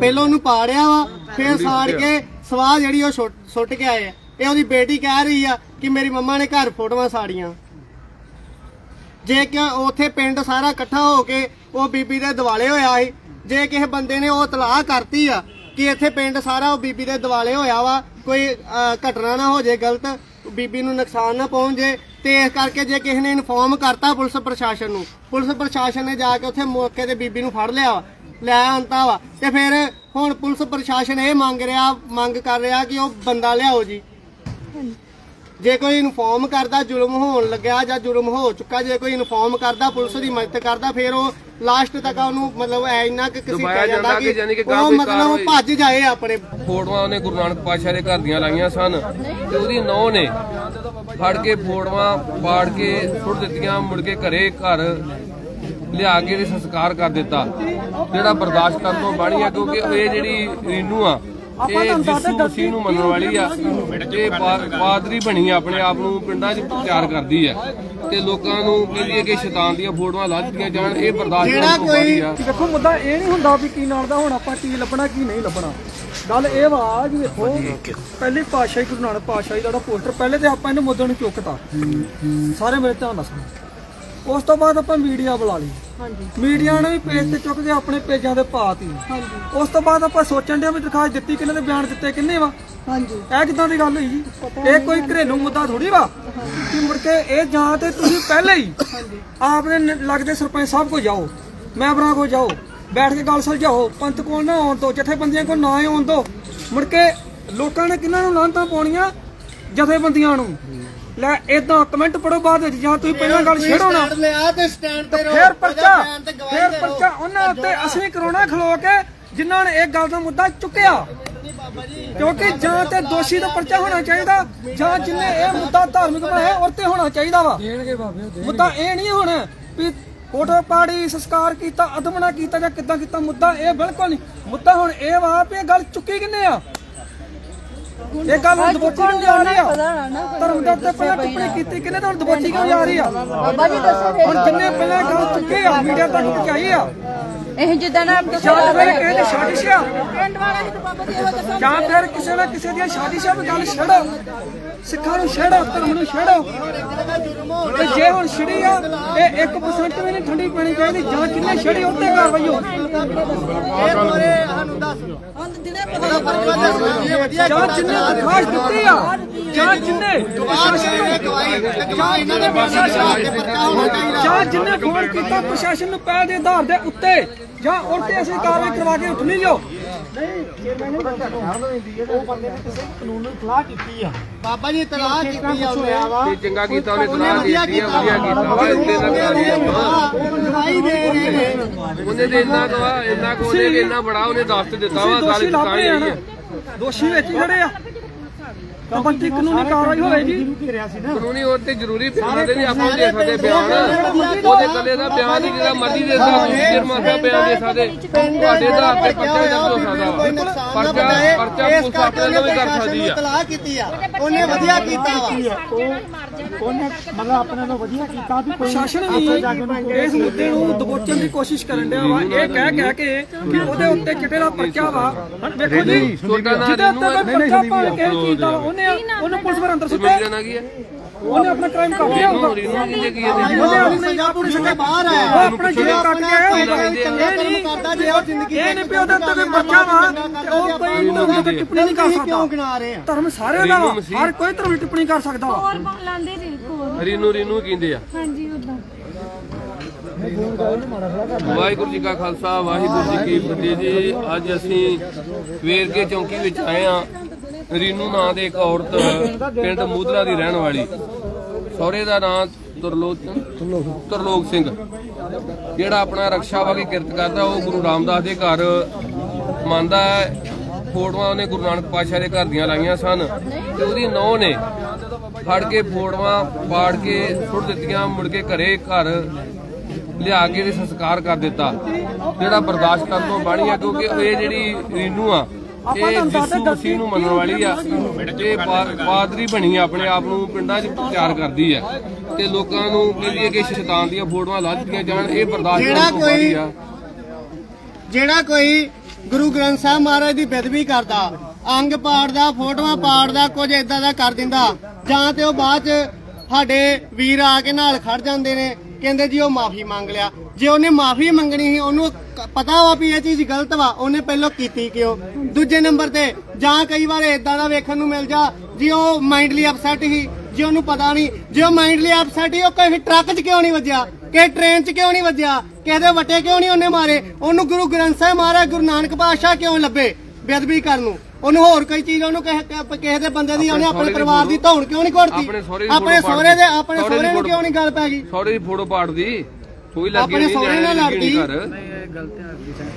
ਪਹਿਲਾਂ ਉਹਨੂੰ ਪਾੜਿਆ ਵਾ ਫਿਰ ਸਾੜ ਕੇ ਸਵਾਹ ਜਿਹੜੀ ਉਹ ਸੁੱਟ- ਸੁੱਟ ਕੇ ਆਏ ਆ। ਇਹ ਉਹਦੀ ਬੇਟੀ ਕਹਿ ਰਹੀ ਆ ਕਿ ਮੇਰੀ ਮੰਮਾ ਨੇ ਘਰ ਫੋਟੋਆਂ ਸਾੜੀਆਂ। ਜੇ ਕਿ ਉਥੇ ਪਿੰਡ ਸਾਰਾ ਇਕੱਠਾ ਹੋ ਕੇ ਉਹ ਬੀਬੀ ਦੇ ਦਿਵਾਲੇ ਹੋਇਆ ਸੀ ਜੇ ਕਿਸੇ ਬੰਦੇ ਨੇ ਉਹ ਤਲਾਹ ਕਰਤੀ ਆ ਕਿ ਇੱਥੇ ਪਿੰਡ ਸਾਰਾ ਉਹ ਬੀਬੀ ਦੇ ਦਿਵਾਲੇ ਹੋਇਆ ਵਾ ਕੋਈ ਅਹ, ਘਟਨਾ ਨਾ ਹੋ ਜੇ ਗਲਤ ਬੀਬੀ ਨੂੰ ਨੁਕਸਾਨ ਨਾ ਪਹੁੰਚੇ ਤੇ ਇਸ ਕਰਕੇ ਜੇ ਕਿਸੇ ਨੇ ਇਨਫੋਰਮ ਕਰਤਾ ਪੁਲਿਸ ਪ੍ਰਸ਼ਾਸਨ ਨੂੰ ਪੁਲਿਸ ਪ੍ਰਸ਼ਾਸਨ ਨੇ ਜਾ ਕੇ ਉੱਥੇ ਮੌਕੇ ਤੇ ਬੀਬੀ ਨੂੰ ਫੜ ਲਿਆ ਵਾ। ਲੈ ਆਂਤਾ ਵਾ। ਤੇ ਫਿਰ ਹੁਣ ਪੁਲਿਸ ਪ੍ਰਸ਼ਾਸਨ ਇਹ ਮੰਗ ਰਿਹਾ ਮੰਗ ਕਰ ਰਿਹਾ ਕਿ ਉਹ ਬੰਦਾ ਲਿਆਓ ਜੀ। ਜੇ ਕੋਈ ਇਨਫੋਰਮ ਕਰਦਾ ਜ਼ੁਲਮ ਹੋਣ ਲੱਗਿਆ ਜਾਂ ਜ਼ੁਲਮ ਹੋ ਚੁੱਕਾ ਜੇ ਕੋਈ ਇਨਫੋਰਮ ਕਰਦਾ ਪੁਲਿਸ ਦੀ ਮਦਦ ਕਰਦਾ ਫਿਰ ਉਹ ਲਾਸਟ ਤੱਕ ਉਹਨੂੰ ਮਤਲਬ ਐ ਇੰਨਾ ਕਿ ਕਿਸੇ ਦਬਾਇਆ ਜਾਂਦਾ ਕਿ ਯਾਨੀ ਕਿ ਗਾਂਹ ਉਹ ਮਤਲਬ ਕਾਰਵਾਈ- ਭੱਜ ਜਾਏ ਆਪਣੇ। ਫੋਟੋਆਂ ਉਹਨੇ ਗੁਰੂ ਨਾਨਕ ਪਾਤਸ਼ਾਹ ਦੇ ਘਰ ਦੀਆਂ ਲਾਈਆਂ ਸਨ ਤੇ ਉਹਦੀ ਨੌਂ ਨੇ ਫੜ ਕੇ ਫੋਟੋਆਂ ਪਾੜ ਕੇ ਸੁੱਟ ਦਿੱਤੀਆਂ ਮੁੜ ਕੇ ਘਰੇ ਘਰ ਲਿਆ ਕੇ ਇਹਦੇ ਸੰਸਕਾਰ ਕਰ ਦਿੱਤਾ। ਜਿਹੜਾ ਬਰਦਾਸ਼ਤ ਕਰਨ ਤੋਂ ਬਾਣੀ ਆ ਕਿਉਂਕਿ ਇਹ ਜਿਹੜੀ ਰੀਨੂ ਆ ਇਹ ਯਿਸੂ ਮਸੀਹ ਨੂੰ ਮੰਨਣ ਵਾਲੀ ਆ। ਪਾ- ਪਾਦਰੀ ਬਣੀ ਆ ਆਪਣੇ ਆਪ ਨੂੰ ਪਿੰਡਾਂ 'ਚ ਪ੍ਰਚਾਰ ਕਰਦੀ ਆ। ਤੇ ਲੋਕਾਂ ਨੂੰ ਕਹਿੰਦੀ ਹੈ ਕਿ ਸ਼ੈਤਾਨ ਦੀਆਂ ਫੋਟੋਆਂ ਲਾ ਦਿੱਤੀਆਂ ਜਾਣ ਇਹ ਬਰਦਾਸ਼ਤ ਜਿਹੜਾ ਕੋਈ ਦੇਖੋ ਮੁੱਦਾ ਇਹ ਨਹੀਂ ਹੁੰਦਾ ਵੀ ਕੀ ਨਾਲ ਦਾ ਹੁਣ ਆਪਾਂ ਕੀ ਲੱਭਣਾ ਕੀ ਨਹੀਂ ਲੱਭਣਾ। ਗੱਲ ਇਹ ਵਾ ਜੀ ਵੇਖੋ ਪਹਿਲੀ ਪਾਤਸ਼ਾਹੀ ਗੁਰੂ ਨਾਨਕ ਪਾਤਸ਼ਾਹੀ ਦਾ ਜਿਹੜਾ ਪੋਸਟਰ ਪਹਿਲੇ ਤੇ ਆਪਾਂ ਇਹਨੇ ਮੁੱਦੇ ਨੂੰ ਚੁੱਕਤਾ। ਸਾਰੇ ਮੇਰੇ ਧਿਆਨ ਨਾਲ ਸੁਣੋ। ਉਸ ਤੋਂ ਬਾਅਦ ਆਪਾਂ ਮੀਡੀਆ ਬੁਲਾ ਲਈ। ਹਾਂਜੀ। ਮੀਡੀਆ ਨੇ ਵੀ ਪੇਜ ਤੇ ਚੁੱਕ ਕੇ ਆਪਣੇ ਪੇਜਾਂ ਤੇ ਪਾਤੀ ਹਾਂਜੀ। ਉਸ ਤੋਂ ਬਾਅਦ ਆਪਾਂ ਸੋਚਣ ਦੇ ਵੀ ਦਰਖਾਸਤ ਦਿੱਤੀ ਕਿੰਨੇ ਦੇ ਬਿਆਨ ਦਿੱਤੇ ਕਿੰਨੇ ਵਾ। ਹਾਂਜੀ। ਇਹ ਕਿਦਾਂ ਦੀ ਗੱਲ ਹੋਈ? ਜੀ ਇਹ ਕੋਈ ਘਰੇਲੂ ਮੁੱਦਾ ਥੋੜੀ ਵਾ। ਕਿ ਮੁੜ ਕੇ ਇਹ ਜਾਂ ਤੇ ਤੁਸੀਂ ਪਹਿਲੇ ਹੀ ਆਪਦੇ ਨ- ਲੱਗਦੇ ਸਰਪੰਚ ਸਾਹਿਬ ਕੋ ਜਾਓ। ਮੈਂਬਰਾਂ ਕੋ ਜਾਓ। ਬੈਠ ਕੇ ਗੱਲ ਸੁਲਝਾਓ। ਪੰਥ ਕੋਲ ਨਾ ਆਉਣ ਤੋਂ ਜਥੇਬੰਦੀਆਂ ਕੋਲ ਨਾ ਆਉਣ ਤੋਂ ਮੁੜ ਕੇ ਲੋਕਾਂ ਨੇ ਕਿਹਨਾਂ ਨੂੰ ਲਾਂਤਾਂ ਪਾਉਣੀਆਂ? ਜਥੇਬੰਦੀਆਂ ਨੂੰ। ਲੈ ਇਦਾਂ ਕਮੈਂਟ ਪੜੋ ਬਾਅਦ ਵਿੱਚ ਜਾਂ ਤੁਸੀਂ ਪਹਿਲਾਂ ਗੱਲ ਛੇੜੋ ਨਾ। ਲਿਆ ਤੇ ਸਟੈਂਡ ਤੇ ਰਹੋ। ਫੇਰ ਪਰਚਾ ਫੇਰ। ਪਰਚਾ ਉਹਨਾਂ ਉੱਤੇ ਅਸੀਂ ਕਰਾਉਣਾ ਖਲੋ ਕੇ ਜਿਨ੍ਹਾਂ ਨੇ ਇਹ ਗੱਲ ਦਾ ਮੁੱਦਾ ਚੁੱਕਿਆ। ਕਿਉਂਕਿ ਜਾਂ ਤੇ ਦੋਸ਼ੀ ਦਾ ਪਰਚਾ ਹੋਣਾ ਚਾਹੀਦਾ ਜਾਂ ਜਿਨੇ ਇਹ ਮੁੱਦਾ ਧਾਰਮਿਕ ਬਣਾਇਆ ਉਹ ਤੇ ਹੋਣਾ ਚਾਹੀਦਾ ਵਾ। ਦੇਣਗੇ ਬਾਬੇ ਮੁੱਦਾ ਇਹ ਨਹੀਂ ਹੋਣਾ ਵੀ ਫੋਟੋ ਪਾੜੀ ਸੰਸਕਾਰ ਕੀਤਾ ਅਦਮਣਾ ਕੀਤਾ ਜਾਂ ਕਿੱਦਾਂ ਕੀਤਾ ਮੁੱਦਾ ਇਹ ਬਿਲਕੁਲ ਨਹੀਂ। ਮੁੱਦਾ ਹੁਣ ਇਹ ਵਾ ਵੀ ਇਹ ਗੱਲ ਚੁੱਕੀ ਕਿੰਨੇ ਆ? ਇਹ ਗੱਲ ਹੁਣ ਦਬੋਚੀ ਕਿਉਂ ਜਾ ਰਹੀ ਆ? ਧਰਮ ਦੇ ਉੱਤੇ ਪਹਿਲਾਂ ਟਿੱਪਣੀ ਕੀਤੀ ਕਿੰਨੇ ਤਾਂ ਹੁਣ ਦਬੋਚੀ ਕਿਉਂ ਜਾ ਰਹੀ ਆ? ਬਾਬਾ ਜੀ ਦੱਸੋ ਹੁਣ ਜਿੰਨੇ ਪਹਿਲਾਂ ਗੱਲ ਚੁੱਕੀ ਆ ਮੀਡੀਆ ਤੱਕ ਪਹੁੰਚਾਈ ਆ। ਇਹ ਜਿੱਦਾਂ ਨਾ ਜਾਂ ਫਿਰ ਕਿਸੇ ਦੀ ਸਾਜ਼ਿਸ਼ ਪਿੰਡ ਵਾਲਾ ਹੀ ਤਾਂ ਬਾਬਾ ਜੀ ਉਹ ਦੱਸੋ ਜਾਂ ਫਿਰ ਕਿਸੇ ਨਾ ਕਿਸੇ ਦੀਆਂ ਸਾਜ਼ਿਸ਼ਾਂ ਵੀ ਗੱਲ ਛੇੜੋ ਸਿੱਖਾਂ ਨੂੰ ਛੇੜੋ ਧਰਮ ਨੂੰ ਛੇੜੋ। ਤੇ ਜੇ ਹੁਣ ਛਿੜੀ ਆ ਇਹ 1% ਵੀ ਨਹੀਂ ਠੰਡੀ ਪੈਣੀ ਚਾਹੀਦੀ ਜਾਂ ਜਿੰਨੇ ਛਿੜੀ ਉੱਤੇ ਕਾਰਵਾਈ ਹੋ ਇਹ ਬਾਰੇ ਸਾਨੂੰ ਦੱਸ ਹੁਣ ਦਿਨੇ ਪਤਾ ਪਰਚਾ ਦੱਸਣਾ ਇਹ ਵਧੀਆ ਜਾਂ ਜਿੰਨੇ ਦਰਖਾਸਤ ਦਿੱਤੀ ਆ ਜਾਂ ਜਿੰਨੇ ਪ੍ਰਸ਼ਾਸਨ ਨੂੰ ਗਵਾਹੀ ਇਹਨਾਂ ਦੇ ਚਾਹੀਦਾ। ਜਾਂ ਜਿੰਨੇ ਫੋਨ ਕੀਤਾ ਪ੍ਰਸ਼ਾਸਨ ਨੂੰ ਪਹਿਲ ਦੇ ਆਧਾਰ ਦੇ ਉੱਤੇ। ਜਾਂ ਉਲਟੇ ਅਸੀਂ ਕਾਰਵਾਈ ਕਰਵਾ ਕੇ ਉੱਠ ਨਹੀਂ ਜੋ ਬਾਬਾ ਜੀ ਤਲਾਕ ਕੀਤੀ ਆ ਉਹਨੇ। ਤੇ ਚੰਗਾ ਕੀਤਾ ਉਹਨੇ ਤਲਾਕ ਦਿੱਤੀ ਆ ਵਧੀਆ ਕੀਤਾ। ਵਾ ਇੱਥੇ ਦਾ ਗਵਾਹੀ ਦੇ ਰਹੇ ਨੇ। ਉਹਨੇ ਤੇ ਇੰਨਾ ਕਵਾ ਇੰਨਾ ਕੋ ਉਹਨੇ ਕਿ ਇੰਨਾ ਬੜਾ ਉਹਨੇ ਦੱਸ ਦਿੱਤਾ ਵਾ ਗੱਲ ਦੋਸ਼ੀ ਵਿੱਚ ਖੜੇ ਆ। ਤਾਂ ਬੰਦੀ ਕਾਨੂੰਨੀ ਕਾਰਵਾਈ ਹੋਏਗੀ। ਕਾਨੂੰਨੀ ਉਹ ਤੇ ਜ਼ਰੂਰੀ ਬਿਆਨ ਦੇ ਨਹੀਂ ਆਪਾਂ ਦੇ ਸਕਦੇ ਬਿਆਨ ਉਹਦੇ ਕੱਲੇ ਦਾ ਬਿਆਨ ਹੀ ਜਿਹੜਾ ਮਰਜ਼ੀ ਦੇ ਸਕਦਾ ਤੁਸੀਂ ਜਰਮਾਨਾ ਬਿਆਨ ਦੇ ਸਕਦੇ ਤੁਹਾਡੇ ਦਾ ਤੇ ਪਰਚਾ ਦਰਜ ਹੋ ਸਕਦਾ ਵਾ। ਪਰਚਾ ਪਰਚਾ ਇਸ ਪੁਲਿਸ ਆਪਣੇ ਨਾਲ ਵੀ ਕਰ ਸਕਦੀ ਆ। ਉਹਨੇ ਵਧੀਆ ਕੀਤਾ ਵਾ। ਉਹਨੇ ਮਤਲਬ ਆਪਣੇ ਨਾਲ ਵਧੀਆ ਕੀਤਾ ਵੀ ਕੋਈ ਪ੍ਰਸ਼ਾਸਨ ਵੀ ਇਸ ਮੁੱਦੇ ਨੂੰ ਦਬੋਚਣ ਦੀ ਕੋਸ਼ਿਸ਼ ਕਰਨ ਡਿਆ ਵਾ। ਇਹ ਕਹਿ ਕਹਿ ਕੇ ਕਿ ਉਹਦੇ ਉੱਤੇ ਚਿੱਟੇ ਦਾ ਪਰਚਾ ਵਾ। ਹੁਣ ਵੇਖੋ ਜੀ ਛੋਟਾ ਨਾ ਜਿਹਦੇ ਉੱਤੇ ਕੋਈ ਪਰਚਾ ਪਾ ਕੇ ਕੀਤਾ ਉਹਨੇ ਉਹਨੂੰ ਪੁਲਿਸ ਵਾਰ ਅੰਦਰ ਸੁੱਟਿਆ। ਨਾ ਉਹਨੇ ਆਪਣਾ ਕ੍ਰਾਈਮ ਕਰ ਲਿਆ ਹੋਊਗਾ ਉਹਨੇ ਆਪਣੀ ਸਜ਼ਾ ਪੂਰੀ ਕਰਕੇ ਬਾਹਰ ਉਹ ਆਇਆ ਆਪਣਾ ਜਿਹੜਾ ਕੱਟ ਕੇ ਆਇਆ ਇਹ ਨਹੀਂ ਕਰਦਾ ਜੇ ਉਹ ਜ਼ਿੰਦਗੀ ਇਹ ਨਹੀਂ ਉਹਦੇ ਉੱਤੇ ਕੋਈ ਪਰਚਾ ਵਾ। ਤੇ ਉਹ ਕੋਈ ਧਰਮ ਤੇ ਟਿੱਪਣੀ ਨਹੀਂ ਕਰ ਕਿਉਂ ਸਕਦਾ। ਗਿਣਾ ਰਹੇ ਆ? ਧਰਮ ਸਾਰਿਆਂ ਦਾ ਵਾ। ਹਰ ਕੋਈ ਧਰਮ ਦੀ ਟਿੱਪਣੀ ਕਰ ਸਕਦਾ ਵਾ। ਹੋਰ ਲਾਂਦੇ ਜੀ ਹੋਰ। ਰੀਨੂ ਰੀਨੂ ਕਹਿੰਦੇ ਆ। ਹਾਂਜੀ ਉਦਾਂ ਵਾਹਿਗੁਰੂ ਜੀ ਕਾ ਖਾਲਸਾ ਵਾਹਿਗੁਰੂ ਜੀ ਕੀ ਫਤਿਹ ਜੀ। ਅੱਜ ਅਸੀਂ ਵੇਰਕੇ ਚੌਂਕੀ ਵਿੱਚ ਆਏ ਆ ਰੀਨੂ ਨਾਂ ਦੇ ਇੱਕ ਔਰਤ ਪਿੰਡ ਮੂਦਲਾ ਦੀ ਰਹਿਣ ਵਾਲੀ। ਸਹੁਰੇ ਦਾ ਨਾਂ ਤਰਲੋਕ ਤਰਲੋਕ ਸਿੰਘ। ਜਿਹੜਾ ਆਪਣਾ ਰਕਸ਼ਾ ਵਾਗੀ ਕਿਰਤ ਕਰਦਾ ਉਹ ਗੁਰੂ ਰਾਮਦਾਸ ਦੇ ਘਰ ਮੰਨਦਾ ਹੈ। ਫੋਟੋਆਂ ਉਹਨੇ ਗੁਰੂ ਨਾਨਕ ਪਾਤਸ਼ਾਹ ਦੇ ਘਰ ਦੀਆਂ ਲਾਈਆਂ ਸਨ ਤੇ ਉਹਦੀ ਨੌਂ ਨੇ ਫੜ ਕੇ ਫੋਟੋਆਂ ਪਾੜ ਕੇ ਸੁੱਟ ਦਿੱਤੀਆਂ ਮੁੜ ਕੇ ਘਰੇ ਘਰ ਲਿਆ ਕੇ ਇਹਦੇ ਸੰਸਕਾਰ ਕਰ ਦਿੱਤਾ। ਜਿਹੜਾ ਬਰਦਾਸ਼ਤ ਕਰਨ ਤੋਂ ਬਾਣੀ ਆ ਕਿਉਂਕਿ ਇਹ ਜਿਹੜੀ ਰੀਨੂ ਆ ਇਹ ਯਿਸੂ ਮਸੀਹ ਨੂੰ ਮੰਨਣ ਵਾਲੀ ਆ। ਤੇ ਪਾ- ਪਾਦਰੀ ਬਣੀ ਆ ਆਪਣੇ ਆਪ ਨੂੰ ਪਿੰਡਾਂ 'ਚ ਪ੍ਰਚਾਰ ਕਰਦੀ ਆ। ਤੇ ਲੋਕਾਂ ਨੂੰ ਕਹਿੰਦੀ ਹੈ ਕਿ ਸ਼ੈਤਾਨ ਦੀਆਂ ਫੋਟੋਆਂ ਲਾ ਦਿੱਤੀਆਂ ਜਾਣ ਇਹ ਬਰਦਾਸ਼ਤ ਜਿਹੜਾ ਕਰਨ ਤੋਂ ਬਾਣੀ ਕੋਈ- ਆ। ਜਿਹੜਾ ਕੋਈ ਗੁਰੂ ਗ੍ਰੰਥ ਸਾਹਿਬ ਮਹਾਰਾਜ ਦੀ ਬੇਦਬੀ ਕਰਦਾ, ਅੰਗ ਪਾੜਦਾ, ਫੋਟੋਆਂ ਪਾੜਦਾ, ਕੁਝ ਇਦਾਂ ਦਾ ਕਰ ਦਿੰਦਾ। ਜਾਂ ਤੇ ਉਹ ਬਾਅਦ ਚ ਸਾਡੇ ਵੀਰ ਆ ਕੇ ਨਾਲ ਖੜ ਜਾਂਦੇ ਨੇ, ਕਹਿੰਦੇ ਜੀ ਉਹ ਮਾਫੀ ਮੰਗ ਲਿਆ। ਜੇ ਉਹਨੇ ਮਾਫੀ ਮੰਗਣੀ ਸੀ, ਉਹਨੂੰ ਪਤਾ ਵਾ ਵੀ ਇਹ ਚੀਜ਼ ਗਲਤ ਵਾ, ਉਹਨੇ ਪਹਿਲਾਂ ਕੀਤੀ ਕਿਉਂ? ਦੂਜੇ ਨੰਬਰ ਤੇ ਜਾਂ ਕਈ ਵਾਰ ਇਦਾਂ ਦਾ ਵੇਖਣ ਨੂੰ ਮਿਲ ਜਾ, ਜੀ ਉਹ ਮਾਈਂਡਲੀ ਅਪਸੈਟ ਸੀ, ਜੇ ਉਹਨੂੰ ਪਤਾ ਨਹੀਂ, ਜੇ ਉਹ ਮਾਈਂਡਲੀ ਅਪਸੈਟ ਸੀ, ਉਹ ਕਿਸੇ ਟਰੱਕ 'ਚ ਕਿਉਂ ਨਹੀਂ ਵੱਜਿਆ? ਕਿ ਟ੍ਰੇਨ 'ਚ ਕਿਉਂ ਨਹੀਂ ਵੱਜਿਆ? ਕਿਸੇ ਵੱਟੇ ਕਿਉਂ ਨਹੀਂ ਉਹਨੇ ਮਾਰੇ? ਉਹਨੂੰ ਗੁਰੂ ਗ੍ਰੰਥ ਸਾਹਿਬ ਮਹਾਰਾਜ ਗੁਰੂ ਨਾਨਕ ਪਾਤਸ਼ਾਹ ਕਿਉਂ ਲੱਭੇ ਬੇਅਦਬੀ ਕਰਨ ਨੂੰ? ਉਹਨੂੰ ਹੋਰ ਕੋਈ ਚੀਜ਼ ਉਹਨੂੰ ਕਿਸੇ ਦੇ ਬੰਦੇ ਦੀ ਉਹਨੇ ਆਪਣੇ ਪਰਿਵਾਰ ਦੀ ਧੌਣ ਕਿਉਂ ਨਹੀਂ ਘੋੜਤੀ? ਆਪਣੇ ਸਹੁਰੇ ਦੀ ਆਪਣੇ ਸਹੁਰੇ ਨੂੰ ਕਿਉਂ ਨਹੀਂ ਗੱਲ ਪੈ ਗਈ? ਸਹੁਰੇ ਦੀ ਫੋਟੋ ਪਾੜਦੀ। ਕੋਈ ਲੱਗੀ ਆਪਣੇ ਨਹੀਂ ਸਹੁਰੇ ਨਾਲ ਨਿਆਣੇ ਦੀ ਲੜਦੀ। ਘਰ।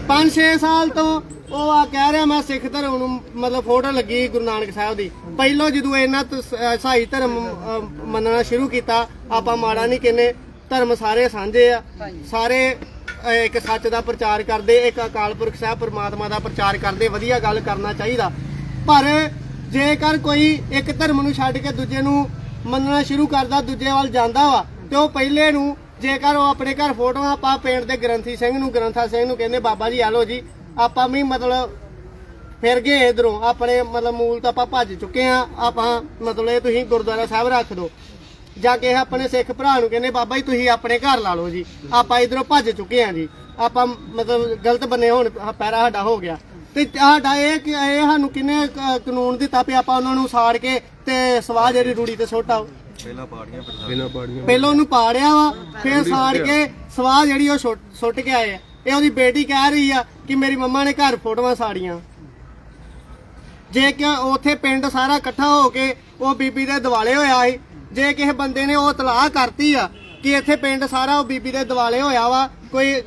5-6 ਸਾਲ ਤੋਂ ਉਹ ਆ ਕਹਿ ਰਿਹਾ ਮੈਂ ਸਿੱਖ ਧਰਮ ਨੂੰ ਮਤਲਬ ਫੋਟੋ ਲੱਗੀ ਗੁਰੂ ਨਾਨਕ ਸਾਹਿਬ ਦੀ। ਪਹਿਲਾਂ ਜਦੋਂ ਇਹਨਾਂ ਤੋਂ ਸ- ਅਹ ਸਹਾਈ ਧਰਮ ਮੰਨਣਾ ਸ਼ੁਰੂ ਕੀਤਾ ਆਪਾਂ ਮਾੜਾ ਨਹੀਂ ਕਹਿੰਦੇ। ਧਰਮ ਸਾਰੇ ਸਾਂਝੇ ਆ। ਸਾਰੇ ਇੱਕ ਸੱਚ ਦਾ ਪ੍ਰਚਾਰ ਕਰਦੇ ਇੱਕ ਅਕਾਲ ਪੁਰਖ ਸਾਹਿਬ ਪਰਮਾਤਮਾ ਦਾ ਪ੍ਰਚਾਰ ਕਰਦੇ ਵਧੀਆ ਗੱਲ ਕਰਨਾ ਚਾਹੀਦਾ। ਪਰ ਜੇਕਰ ਕੋਈ ਇੱਕ ਧਰਮ ਨੂੰ ਛੱਡ ਕੇ ਦੂਜੇ ਨੂੰ ਮੰਨਣਾ ਸ਼ੁਰੂ ਕਰਦਾ ਦੂਜੇ ਵੱਲ ਜਾਂਦਾ ਵਾ ਤੇ ਉਹ ਪਹਿਲੇ ਨੂੰ ਜੇਕਰ ਉਹ ਆਪਣੇ ਘਰ ਫੋਟੋਆਂ ਆਪਾਂ ਪਿੰਡ ਦੇ ਗ੍ਰੰਥੀ ਸਿੰਘ ਨੂੰ ਗ੍ਰੰਥਾ ਸਿੰਘ ਨੂੰ ਕਹਿੰਦੇ ਬਾਬਾ ਜੀ ਆ ਲਓ ਜੀ ਆਪਾਂ ਵੀ ਮਤਲਬ ਫਿਰ ਗਏ ਇਧਰੋਂ ਆਪਣੇ ਮਤਲਬ ਮੂਲ ਤਾਂ ਆਪਾਂ ਭੱਜ ਚੁੱਕੇ ਆ ਆਪਾਂ ਮਤਲਬ ਇਹ ਤੁਸੀਂ ਗੁਰਦੁਆਰਾ ਸਾਹਿਬ ਰੱਖ ਦਿਓ। ਜਾ ਕੇ ਆਪਣੇ ਸਿੱਖ ਭਰਾ ਨੂੰ ਕਹਿੰਦੇ ਬਾਬਾ ਜੀ ਤੁਸੀਂ ਆਪਣੇ ਘਰ ਲਾ ਲਓ ਜੀ। ਆਪਾਂ ਇਧਰੋਂ ਭੱਜ ਚੁੱਕੇ ਆ ਜੀ। ਆਪਾਂ ਮਤਲਬ ਗਲਤ ਬੰਨੇ ਹੁਣ ਪੈਰਾ ਸਾਡਾ ਹੋ ਗਿਆ। ਤੇ ਸਾਡਾ ਇਹ ਕਿ ਇਹ ਸਾਨੂੰ ਕਿੰਨੇ ਕਾਨੂੰਨ ਦਿੱਤਾ ਵੀ ਆਪਾਂ ਉਹਨਾਂ ਨੂੰ ਸਾੜ ਕੇ ਤੇ ਸਵਾਹ ਜਿਹੜੀ ਰੂੜੀ ਤੇ ਸੁੱਟ ਆਓ। ਬਿਨਾਂ ਪਾੜੀਆਂ ਪਹਿਲਾਂ ਉਹਨੂੰ ਪਾੜਿਆ ਵਾ ਫਿਰ ਸਾੜ ਕੇ ਸਵਾਹ ਜਿਹੜੀ ਉਹ ਸੁੱਟ- ਸੁੱਟ ਕੇ ਆਏ ਆ। ਇਹ ਉਹਦੀ ਬੇਟੀ ਕਹਿ ਰਹੀ ਆ ਕਿ ਮੇਰੀ ਮੰਮਾ ਨੇ ਘਰ ਫੋਟੋਆਂ ਸਾੜੀਆਂ। ਜੇ ਕਿ ਉਥੇ ਪਿੰਡ ਸਾਰਾ ਇਕੱਠਾ ਹੋ ਕੇ ਉਹ ਬੀਬੀ ਦੇ ਦਿਵਾਲੇ ਹੋਇਆ ਸੀ ਜੇ ਕਿਸੇ ਬੰਦੇ ਨੇ ਉਹ ਤਲਾਹ ਕਰਤੀ ਆ ਕਿ ਇੱਥੇ ਪਿੰਡ ਸਾਰਾ ਉਹ ਬੀਬੀ ਦੇ ਦਿਵਾਲੇ ਹੋਇਆ ਵਾ, ਕੋਈ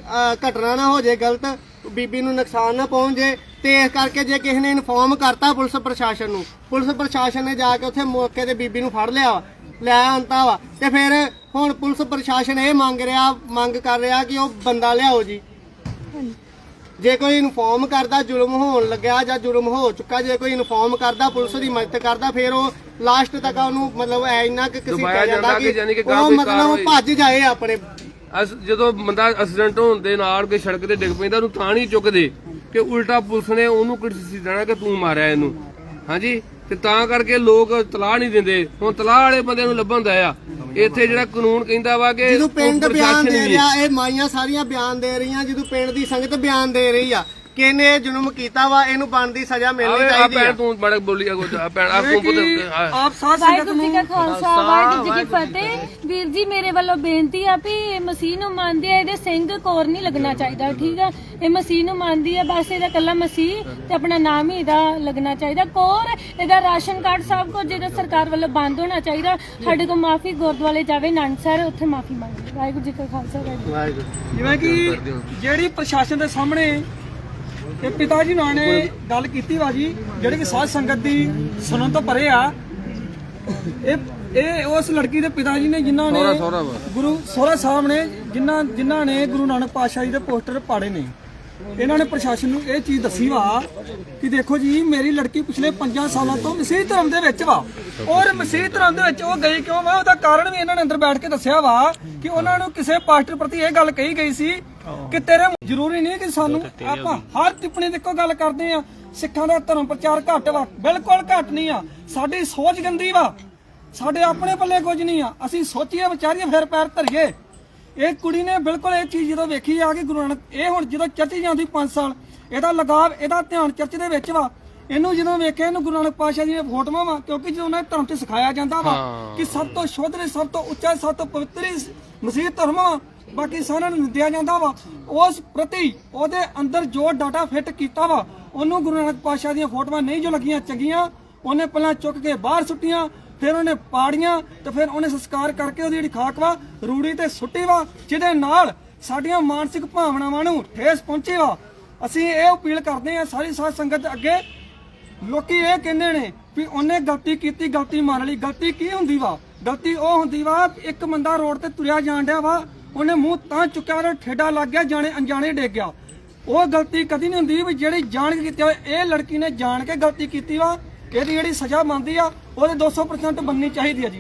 ਘਟਨਾ ਨਾ ਹੋ ਜੇ ਗਲਤ, ਬੀਬੀ ਨੂੰ ਨੁਕਸਾਨ ਨਾ ਪਹੁੰਚ ਜੇ, ਤੇ ਇਸ ਕਰਕੇ ਜੇ ਕਿਸੇ ਨੇ ਇਨਫੋਰਮ ਕਰਤਾ ਪੁਲਿਸ ਪ੍ਰਸ਼ਾਸਨ ਨੂੰ, ਪੁਲਿਸ ਪ੍ਰਸ਼ਾਸਨ ਨੇ ਜਾ ਕੇ ਉੱਥੇ ਮੌਕੇ ਤੇ ਬੀਬੀ ਨੂੰ ਫੜ ਲਿਆ ਵਾ, ਲੈ ਆਂਤਾ ਵਾ, ਤੇ ਫਿਰ ਹੁਣ ਪੁਲਿਸ ਪ੍ਰਸ਼ਾਸਨ ਇਹ ਮੰਗ ਰਿਹਾ, ਮੰਗ ਕਰ ਰਿਹਾ ਕਿ ਉਹ ਬੰਦਾ ਲਿਆਓ ਜੀ। ਜੇ ਕੋਈ ਇਨਫੋਰਮ ਕਰਦਾ, ਜ਼ੁਲਮ ਹੋਣ ਲੱਗਿਆ ਜਾਂ ਜ਼ੁਲਮ ਹੋ ਚੁੱਕਾ, ਜੇ ਕੋਈ ਇਨਫੋਰਮ ਕਰਦਾ, ਪੁਲਿਸ ਦੀ ਮਦਦ ਕਰਦਾ, ਫਿਰ ਉਹ ਲਾਸਟ ਤੱਕ ਉਹਨੂੰ ਮਤਲਬ ਐ ਇੰਨਾ ਕਿ ਕਿਸੇ ਦਬਾਇਆ ਜਾਂਦਾ ਕਿ ਯਾਨੀ ਕਿ ਕਿ ਉਹ ਮਤਲਬ ਕਾਰਵਾਈ- ਭੱਜ ਜਾਏ ਆਪਣੇ। ਅਸ ਜਦੋਂ ਬੰਦਾ ਐਕਸੀਡੈਂਟ ਹੋਣ ਦੇ ਨਾਲ ਕੋਈ ਸੜਕ ਤੇ ਡਿੱਗ ਪੈਂਦਾ ਉਹਨੂੰ ਤਾਂ ਨਹੀਂ ਚੁੱਕਦੇ ਕਿ ਉਲਟਾ ਪੁਲਿਸ ਨੇ ਉਹਨੂੰ ਕਿਰਸੀ ਦੇਣਾ ਕਿ ਤੂੰ ਮਾਰਿਆ ਇਹਨੂੰ। ਹਾਂਜੀ? ਤੇ ਤਾਂ ਕਰਕੇ ਲੋਕ ਤਲਾਹ ਨਹੀਂ ਦਿੰਦੇ। ਹੁਣ ਤਲਾਹ ਵਾਲੇ ਬੰਦੇ ਨੂੰ ਲੱਭਣ ਦਾ ਆ। ਇੱਥੇ ਜਿਹੜਾ ਕਾਨੂੰਨ ਕਹਿੰਦਾ ਵਾ ਕਿ ਜਦੋਂ ਪਿੰਡ ਉਹ ਬਿਆਨ ਪ੍ਰਸ਼ਾਸਨ ਦੇ ਵੀ- ਰਿਹਾ ਇਹ ਮਾਈਆਂ ਸਾਰੀਆਂ ਬਿਆਨ ਦੇ ਰਹੀਆਂ ਜਦੋਂ ਪਿੰਡ ਦੀ ਸੰਗਤ ਬਿਆਨ ਦੇ ਰਹੀ ਆ ਕਿ ਇਹਨੇ ਇਹ ਜ਼ੁਲਮ ਕੀਤਾ ਵਾ? ਇਹਨੂੰ ਬਣਦੀ ਸਜ਼ਾ ਮਿਲਣੀ ਆਵੇ ਆ ਚਾਹੀਦੀ ਭੈਣ ਤੂੰ ਬੜਾ ਬੋਲੀ ਆ ਆ ਭੈਣ ਆ ਜਿਵੇਂ ਤੂੰ ਕਿ ਪੁੱਤ ਆ- ਆਪ ਸਾਧ ਸੰਗਤ ਵਾਹਿਗੁਰੂ ਜੀ ਨੂੰ ਕਾ ਖਾਲਸਾ ਵਾਹਿਗੁਰੂ ਜੀ ਕੀ ਫਤਿਹ। ਵੀਰ ਜੀ ਮੇਰੇ ਵੱਲੋਂ ਬੇਨਤੀ ਆ ਵੀ ਇਹ ਮਸੀਹ ਨੂੰ ਮੰਨਦੇ ਆ ਇਹਦੇ ਸਿੰਘ ਕੋਰ ਨਹੀਂ ਲੱਗਣਾ ਚਾਹੀਦਾ ਠੀਕ ਆ? ਇਹ ਮਸੀਹ ਨੂੰ ਮੰਨਦੀ ਆ ਬਸ ਇਹਦਾ ਕੱਲਾ ਮਸੀਹ ਤੇ ਆਪਣਾ ਨਾਮ ਹੀ ਇਹਦਾ ਲੱਗਣਾ ਚਾਹੀਦਾ। ਕੋਰ ਇਹਦਾ ਰਾਸ਼ਨ ਕਾਰਡ ਸਭ ਕੁਝ ਜਿਹੜਾ ਸਰਕਾਰ ਵੱਲੋਂ ਬੰਦ ਹੋਣਾ ਚਾਹੀਦਾ। ਸਾਡੇ ਕੋਲ ਮਾਫੀ ਗੁਰਦੁਆਰੇ ਜਾਵੇ ਨੰਦਸਰ ਉੱਥੇ ਮਾਫੀ ਮੰਗੇ ਵਾਹਿਗੁਰੂ ਜੀ ਕਾ ਖਾਲਸਾ ਵਾਹਿਗੁਰੂ ਜਿਵੇਂ ਕਿ ਜਿਹੜੀ ਪ੍ਰਸ਼ਾਸਨ ਦੇ ਸਾਹਮਣੇ ਇਹ ਪਿਤਾ ਜੀ ਨਾਲ ਨੇ ਗੱਲ ਕੀਤੀ ਵਾ ਜੀ ਜਿਹੜੇ ਕਿ ਸਾਧ ਸੰਗਤ ਦੀ ਸੁਣਨ ਤੋਂ ਪਰੇ ਆ। ਇਹ ਇਹ ਉਸ ਲੜਕੀ ਦੇ ਪਿਤਾ ਜੀ ਨੇ ਜਿਨ੍ਹਾਂ ਨੇ। ਗੁਰੂ ਸੋਹਰਾ ਸਾਹਿਬ ਨੇ ਜਿਨ੍ਹਾਂ ਜਿਨ੍ਹਾਂ ਨੇ ਗੁਰੂ ਨਾਨਕ ਪਾਤਸ਼ਾਹ ਜੀ ਦੇ ਪੋਸਟਰ ਪਾੜੇ ਨੇ। ਇਹਨਾਂ ਨੇ ਪ੍ਰਸ਼ਾਸਨ ਨੂੰ ਇਹ ਚੀਜ਼ ਦੱਸੀ ਵਾ ਕਿ ਦੇਖੋ ਜੀ ਮੇਰੀ ਲੜਕੀ ਪਿਛਲੇ 5 ਸਾਲਾਂ ਤੋਂ ਮਸੀਹ ਧਰਮ ਦੇ ਵਿੱਚ ਵਾ। ਔਰ ਮਸੀਹ ਧਰਮ ਦੇ ਵਿੱਚ ਉਹ ਗਈ ਕਿਉਂ? ਵਾ ਉਹਦਾ ਕਾਰਨ ਵੀ ਇਹਨਾਂ ਨੇ ਅੰਦਰ ਬੈਠ ਕੇ ਦੱਸਿਆ ਵਾ ਕਿ ਉਹਨਾਂ ਨੂੰ ਕਿਸੇ ਪਾਸਟਰ ਪ੍ਰਤੀ ਇਹ ਗੱਲ ਕਹੀ ਗਈ ਸੀ ਕਿ ਤੇਰੇ ਜ਼ਰੂਰੀ ਨਹੀਂ ਕਿ ਸਾਨੂੰ ਆਪਾਂ ਹਰ ਟਿੱਪਣੀ ਦੇ ਇੱਕੋ ਗੱਲ ਕਰਦੇ ਆ ਸਿੱਖਾਂ ਦਾ ਧਰਮ ਪ੍ਰਚਾਰ ਘੱਟ ਵਾ ਬਿਲਕੁਲ ਘੱਟ ਨਹੀਂ ਆ। ਸਾਡੀ ਸੋਚ ਗੰਦੀ ਵਾ। ਸਾਡੇ ਆਪਣੇ ਪੱਲੇ ਕੁਝ ਨਹੀਂ ਆ। ਅਸੀਂ ਸੋਚੀਏ ਵਿਚਾਰੀਏ ਫਿਰ ਪੈਰ ਧਰੀਏ। ਇਹ ਕੁੜੀ ਨੇ ਬਿਲਕੁਲ ਇਹ ਚੀਜ਼ ਜਦੋਂ ਵੇਖੀ ਆ ਕਿ ਗੁਰੂ ਨਾਨਕ ਇਹ ਹੁਣ ਜਦੋਂ ਚਰਚ ਜਾਂਦੀ 5 ਸਾਲ ਇਹਦਾ ਲਗਾਵ ਇਹਦਾ ਧਿਆਨ ਚਰਚ ਦੇ ਵਿੱਚ ਵਾ। ਇਹਨੂੰ ਜਦੋਂ ਵੇਖਿਆ ਇਹਨੂੰ ਗੁਰੂ ਨਾਨਕ ਪਾਤਸ਼ਾਹ ਦੀਆਂ ਫੋਟੋਆਂ ਵਾ ਕਿਉਂਕਿ ਜਦੋਂ ਉਹਨਾਂ ਧਰਮ ਤੇ ਸਿਖਾਇਆ ਜਾਂਦਾ ਵਾ ਕਿ ਸਭ ਤੋਂ ਸ਼ੁੱਧ ਨੇ ਸਭ ਤੋਂ ਉੱਚਾ ਸਭ ਤੋਂ ਪਵਿੱਤਰ ਮਸੀਹ ਧਰਮ ਵਾ ਬਾਕੀ ਸਾਰਿਆਂ ਨੂੰ ਨਿੰਦਿਆ ਜਾਂਦਾ ਵਾ। ਉਸ ਪ੍ਰਤੀ ਉਹਦੇ ਅੰਦਰ ਜੋ ਡਾਟਾ ਫਿੱਟ ਕੀਤਾ ਵਾ, ਉਹਨੂੰ ਗੁਰੂ ਨਾਨਕ ਪਾਤਸ਼ਾਹ ਦੀਆਂ ਫੋਟੋਆਂ ਨਹੀਂ ਜੋ ਲੱਗੀਆਂ ਚੰਗੀਆਂ, ਉਹਨੇ ਪਹਿਲਾਂ ਚੁੱਕ ਕੇ ਬਾਹਰ ਸੁੱਟੀਆਂ, ਫਿਰ ਉਹਨੇ ਪਾੜੀਆਂ ਤੇ ਫਿਰ ਉਹਨੇ ਸੰਸਕਾਰ ਕਰਕੇ ਉਹਦੀ ਜਿਹੜੀ ਖਾਕ ਵਾ, ਰੂੜੀ ਤੇ ਸੁੱਟੀ ਵਾ, ਜਿਹਦੇ ਨਾਲ ਸਾਡੀਆਂ ਮਾਨਸਿਕ ਭਾਵਨਾਵਾਂ ਨੂੰ ਠੇਸ ਪਹੁੰਚੀ ਵਾ। ਅਸੀਂ ਇਹ ਅਪੀਲ ਕਰਦੇ ਆ ਸਾਰੀ ਸਾਧ ਸੰਗਤ ਅੱਗੇ। ਲੋਕੀ ਇਹ ਕਹਿੰਦੇ ਨੇ ਵੀ ਉਹਨੇ ਗਲਤੀ ਕੀਤੀ, ਗਲਤੀ ਮੰਨ ਲਈ। ਗਲਤੀ ਕੀ ਹੁੰਦੀ ਵਾ? ਗਲਤੀ ਉਹ ਹੁੰਦੀ ਵਾ, ਇੱਕ ਬੰਦਾ ਰੋਡ ਤੇ ਤੁਰਿਆ ਜਾਣ ਡਿਆ ਵਾ ਉਹਨੇ ਮੂੰਹ ਤਾਂ ਚੁੱਕਿਆ ਉਹ ਠੇਡਾ ਲੱਗ ਗਿਆ, ਜਾਣੇ ਅਣਜਾਣੇ ਡਿੱਗ ਗਿਆ। ਉਹ ਗਲਤੀ ਕਦੀ ਨਹੀਂ ਹੁੰਦੀ ਵੀ ਜਿਹੜੀ ਜਾਣ ਕੇ ਕੀਤੀ ਹੋਵੇ, ਇਹ ਲੜਕੀ ਨੇ ਜਾਣ ਕੇ ਗਲਤੀ ਕੀਤੀ ਵਾ, ਇਹਦੀ ਜਿਹੜੀ ਸਜ਼ਾ ਬਣਦੀ ਆ, ਉਹਦੇ 200% ਬਣਨੀ ਚਾਹੀਦੀ ਆ ਜੀ।